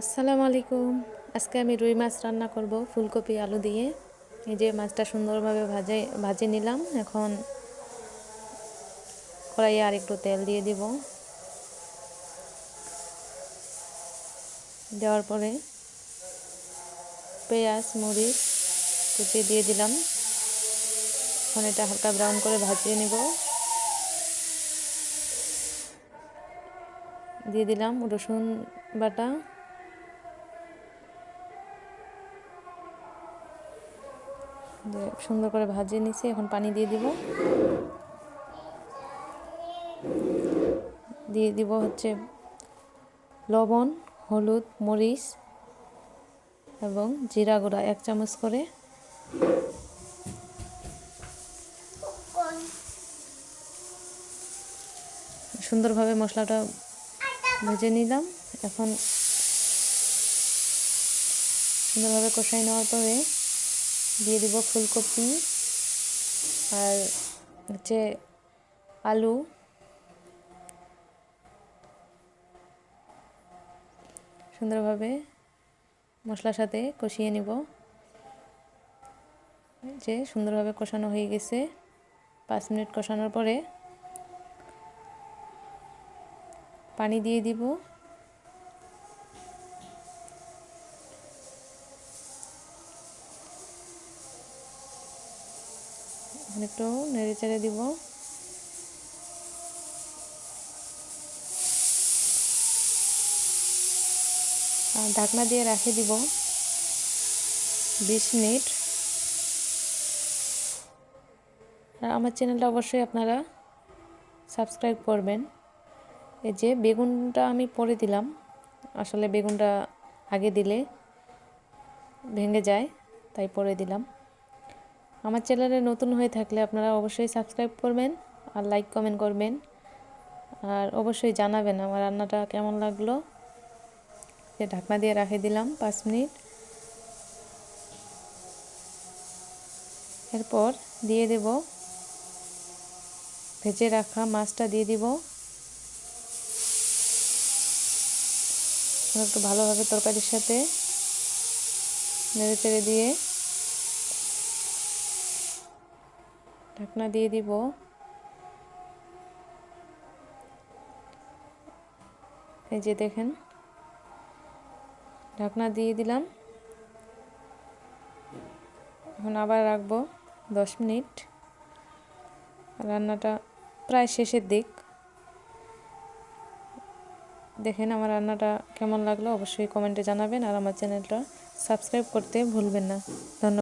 আসসালামু আলাইকুম। আজকে আমি রুই মাছ রান্না করব ফুলকপি, আলু দিয়ে। এই যে মাছটা সুন্দরভাবে ভাজে ভাজে নিলাম। এখন কড়াইয়ে আর একটু তেল দিয়ে দিব। দেওয়ার পরে পেঁয়াজ, মরিচ কুচি দিয়ে দিলাম। এখন এটা হালকা ব্রাউন করে ভাজিয়ে নিব। দিয়ে দিলাম রসুন বাটা। যে সুন্দর করে ভাজিয়ে নিছি এখন পানি দিয়ে দিব। দিয়ে দিব হচ্ছে লবণ, হলুদ, মরিচ এবং জিরা গুঁড়া, এক চামচ করে। সুন্দরভাবে মশলাটা ভেজে নিলাম। এখন সুন্দরভাবে কষাই নেওয়ার পরে দিয়ে দিব ফুলকপি আর হচ্ছে আলু। সুন্দরভাবে মশলার সাথে কষিয়ে নিব। যে সুন্দরভাবে কষানো হয়ে গেছে। পাঁচ মিনিট কষানোর পরে পানি দিয়ে দিব। একটু নেড়ে চেড়ে দিব। ঢাকনা দিয়ে রাখে দিব। বিশ মিনিট। আর আমার চ্যানেলটা অবশ্যই আপনারা সাবস্ক্রাইব করবেন। এই যে বেগুনটা আমি পরে দিলাম। আসলে বেগুনটা আগে দিলে ভেঙে যায়, তাই পরে দিলাম। আমার চ্যানেলে নতুন হয়ে থাকলে আপনারা অবশ্যই সাবস্ক্রাইব করবেন আর লাইক কমেন্ট করবেন। আর অবশ্যই জানাবেন আমার রান্নাটা কেমন লাগল। যে ঢাকনা দিয়ে রাখে দিলাম পাঁচ মিনিট। এরপর দিয়ে দেব, ভেজে রাখা মাছটা দিয়ে দিব। একটু ভালোভাবে তরকারির সাথে নেড়ে চেড়ে দিয়ে ঢাকনা দিয়ে দিব। এই যে দেখেন, ঢাকনা দিয়ে দিলাম। এখন আবার রাখব দশ মিনিট। রান্নাটা প্রায় শেষের দিক। দেখেন আমার রান্নাটা কেমন লাগল, অবশ্যই কমেন্টে জানাবেন আর আমার চ্যানেলটা সাবস্ক্রাইব করতে ভুলবেন না। ধন্যবাদ।